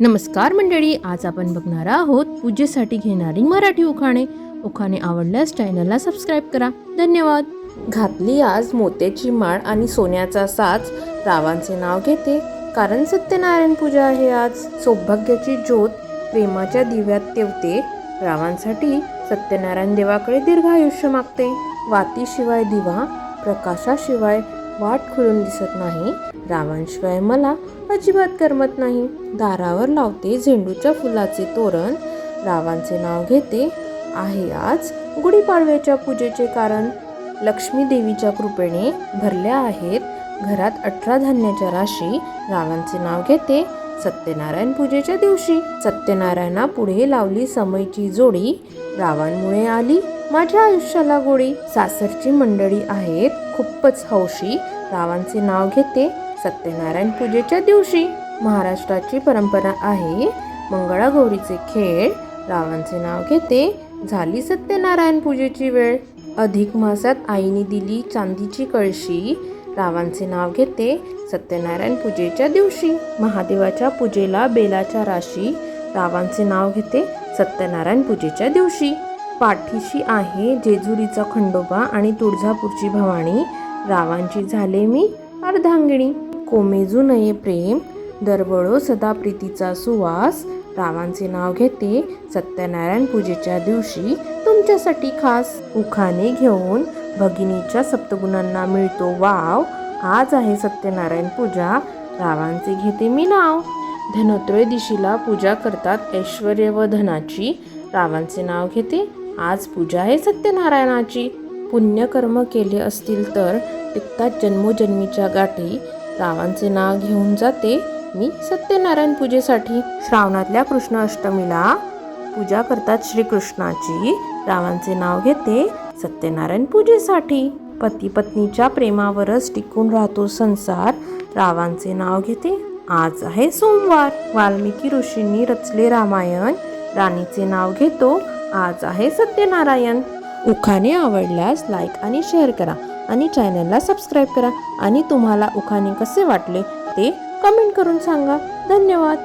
नमस्कार मंडळी आज आपण बघणार आहोत पूजेसाठी घेणारी मराठी उखाणे. उखाणे आवडल्यास चॅनलला सबस्क्राईब करा. धन्यवाद. घातली आज मोत्याची माळ आणि सोन्याचा साच रावांचे नाव घेते. कारण सत्यनारायण पूजा आहे आज. सौभाग्याची ज्योत प्रेमाच्या दिव्यात तेवते. रावांसाठी सत्यनारायण देवाकडे दीर्घ आयुष्य मागते. वातीशिवाय दिवा प्रकाशाशिवाय वाट खुलून दिसत नाही. रावांशिवाय मला अजिबात करमत नाही. दारावर लावते झेंडूच्या फुलाचे तोरण. रावांचे नाव घेते आहे आज गुढीपाडव्याच्या पूजेचे कारण. लक्ष्मी देवीच्या कृपेने भरल्या आहेत. घरात अठरा धान्याच्या राशी रावांचे नाव घेते सत्यनारायण पूजेच्या दिवशी. सत्यनारायणा पुढे लावली समयची जोडी. रावांमुळे आली माझ्या आयुष्याला गोडी. सासरची मंडळी आहेत. खूपच हौशी. रावांचे नाव घेते सत्यनारायण पूजेच्या दिवशी. महाराष्ट्राची परंपरा आहे मंगळागौरीचे खेळ. रावांचे नाव घेते झाली सत्यनारायण पूजेची वेळ. अधिक मासात आईने दिली चांदीची कळशी. रावांचे नाव घेते सत्यनारायण पूजेच्या दिवशी. महादेवाच्या पूजेला बेलाच्या राशी. रावांचे नाव घेते सत्यनारायण पूजेच्या दिवशी. पाठीशी आहे जेजुरीचा खंडोबा आणि तुळजापूरची भवानी. रावांची झाले मी अर्धांगिणी. कोमेजू नये प्रेम. दरवळो सदा प्रीतीचा सुवास. रावांचे नाव घेते सत्यनारायण पूजेच्या दिवशी तुमच्यासाठी खास. उखाने घेऊन भगिनीच्या सप्तगुणांना मिळतो वाव. आज आहे सत्यनारायण पूजा. रावांचे घेते मी नाव. धनोत्रयोदशीला पूजा करतात ऐश्वर व धनाची रावांचे नाव घेते आज पूजा आहे सत्यनारायणाची. पुण्यकर्म केले असतील तर टिकतात जन्मोजन्मीच्या गाठी रावांचे नाव घेऊन जाते मी सत्यनारायण पूजेसाठी. श्रावणातल्या कृष्ण अष्टमीला पूजा करतात श्रीकृष्णाची. रावांचे नाव घेते सत्यनारायण पूजेसाठी. पती पत्नीच्या प्रेमावरच टिकून राहतो संसार. रावांचे नाव घेते आज आहे सोमवार. वाल्मिकी ऋषींनी रचले रामायण. राणीचे नाव घेतो आज आहे सत्यनारायण. उखाणे आवडल्यास लाईक आणि शेअर करा आणि चॅनलला सबस्क्राईब करा. आणि तुम्हाला उखाणे कसे वाटले ते कमेंट करून सांगा. धन्यवाद.